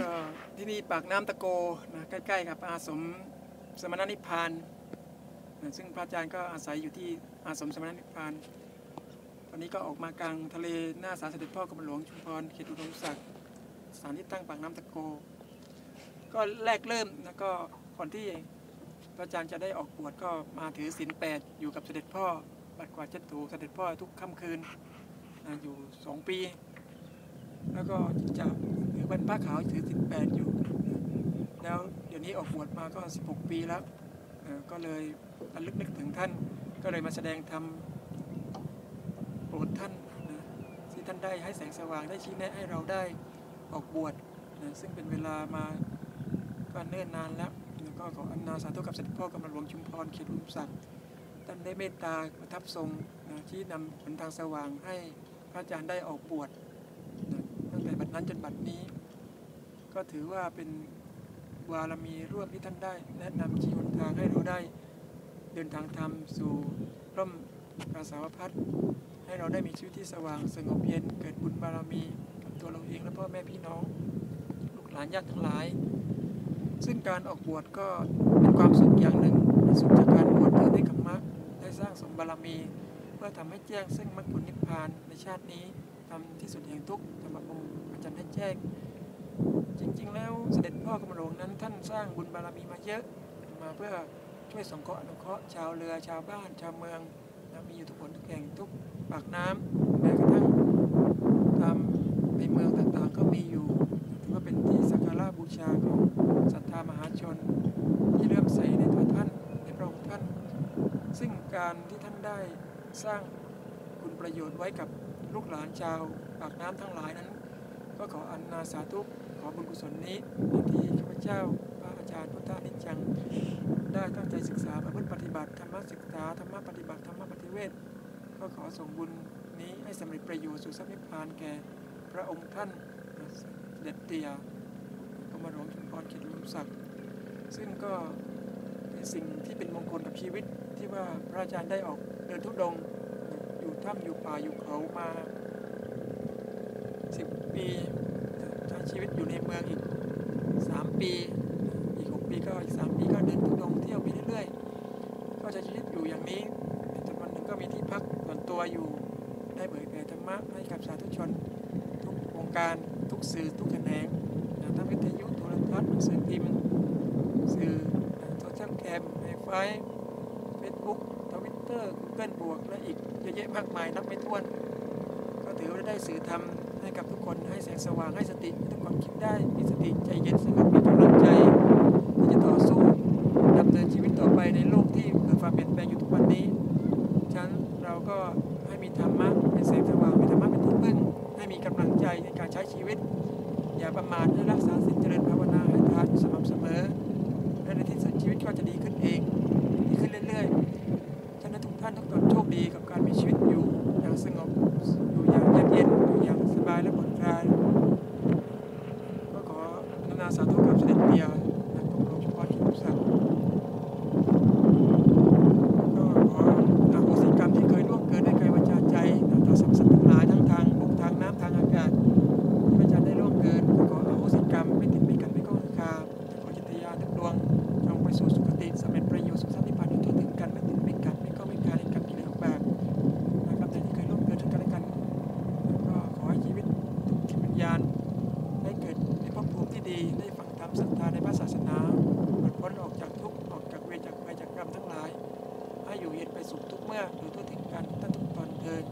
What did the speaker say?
ก็ที่นี่ปากน้ำตะโกนะใกล้ๆกับอาสมสมณนิพพานนะซึ่งพระอาจารย์ก็อาศัยอยู่ที่อาสมสมณนิพพาน ตอนนี้ก็ออกมากลางทะเลหน้าศาลเสด็จพ่อกรมหลวงชุมพรเขตอุดมศักดิ์สถานที่ตั้งปากน้ำตะโก ก็แรกเริ่มนะก็ก่อนที่พระอาจารย์จะได้ออกบวชก็มาถือศีลแปดอยู่กับเสด็จพ่อบัดกวาดเช็ดถูเสด็จพ่อทุกค่ำคืนนะอยู่สองปี แล้วก็จะ เป็นผ้าขาวถือศีลแปดอยู่ แล้วเดี๋ยวนี้ออกบวชมาก็ 16 ปีแล้ว ก็เลยระลึกนึกถึงท่าน ก็เลยมาแสดงธรรมโปรดท่านนะที่ท่านได้ให้แสงสว่างได้ชี้แนะให้เราได้ออกบวชนะซึ่งเป็นเวลามาก็เนิ่นนานแล้วแล้วก็ขออำนาสาธุกับเสด็จพ่อกำมะหลวงชุมพรเขตอุดมศักดิ์ท่านได้เมตตาประทับทรงนะที่นำหนทางสว่างให้พระอาจารย์ได้ออกบวช บัดนั้นจนบัดนี้ ก็ถือว่าเป็นบารมีร่วมที่ท่านได้ แนะนำชี้หนทางให้เราได้ เดินทางธรรมสู่ร่มกาสาวพัฒให้เราได้มีชีวิตที่สว่างสงบเย็นเกิดบุญบารมีกับตัวเราเองและพ่อแม่พี่น้องลูกหลานญาติทั้งหลาย ซึ่งการออกบวชก็เป็นความสุขอย่างหนึ่งสุขจากการบวชเพื่อได้กรรมะได้สร้างสมบารมี เพื่อทำให้แจ้งซึ่งมรรคผลนิพพานในชาตินี้ทำที่สุดแห่งทุกข์ธรรมองค์ อาจาให้แจ้ง จริง ๆ แล้วเสด็จพ่อกรมหลวงนั้น ท่านสร้างบุญบารมีมาเยอะมาเพื่อช่วยสงเคราะห์อนุเคราะห์ชาวเรือชาวบ้านชาวเมืองนะมีอยู่ทุกคนทุกแห่งทุกปากน้ำแม้กระทั่งตามในเมืองต่างๆก็มีอยู่ถือว่าเป็นที่สักการะบูชาของศรัทธามหาชน ที่เลื่อมใสในตัวท่านในพระองค์ท่าน ซึ่งการที่ท่านได้สร้างคุณประโยชน์ไว้กับลูกหลานชาวปากน้ำทั้งหลายนั้น ก็ขออนนาสาธุขอบุญกุศลนี้ที่ข้าพเจ้าพระอาจารย์พุทธานิจจัง ได้ตั้งใจศึกษาประพฤติปฏิบัติธรรมศึกษาธรรมปฏิบัติธรรมปฏิเวทก็ขอส่งบุญนี้ให้สำเร็จประโยชน์สู่สัพนิพพานแก่พระองค์ท่านเด็จเตียกรมหลวงชุมพรเขตอุมศักดิ์ซึ่งก็เป็นสิ่งที่เป็นมงคลกับชีวิตที่ว่าพระอาจารย์ได้ออกเดินทุดงอยู่ถ้ำอยู่ป่าอยู่เขามา ปีใช้ชีวิตอยู่ในเมืองอีกสามปี อีกหกปีก็อีกสามปีก็เดินทุดงเที่ยวไปเรื่อยๆ ก็ใช้ชีวิตอยู่อย่างนี้จนวันหนึ่งก็มีที่พักส่วนตัวอยู่ได้เผยแผ่ธรรมะให้กับสาธุชน ทุกวงการทุกสื่อทุกแขนงนะทั้งวิทยุโทรทัศน์หนังสือพิมพ์สื่อโซเชียลแคมไอไฟเฟซบุ๊กทวิตเตอร์กูเกิลบวกและอีกเยอะแยะมากมายนับไม่ถ้วน ก็ถือว่าได้สื่อธรรม ให้กับทุกคนให้แสงสว่างให้สติทุกคนคิดได้มีสติใจเย็นสงบมีกำลังใจที่จะต่อสู้ดำเนินชีวิตต่อไปในโลกที่เกิดความเปลี่ยนแปลงอยู่ทุกวันนี้ฉะนั้นเราก็ให้มีธรรมะเป็นแสงสว่างมีธรรมะเป็นที่พึ่งให้มีกำลังใจในการใช้ชีวิต อย่าประมาทให้รักษาศีลเจริญภาวนาให้ทานสม่ำเสมอและในที่สุดชีวิตก็จะดีขึ้นเองดีขึ้นเรื่อยๆฉะนั้นทุกท่านทุกคนโชคดีกับการมีชีวิตีได้ฝังธรรมศรัทธาในพระศาสนาหลุดพ้นออกจากทุกข์ออกจากเวรจากภัยจากกรรมทั้งหลาย ให้อยู่เย็นไปสุขทุกเมื่อโดยทั่วถึงกันท่านทุกตอนเทิด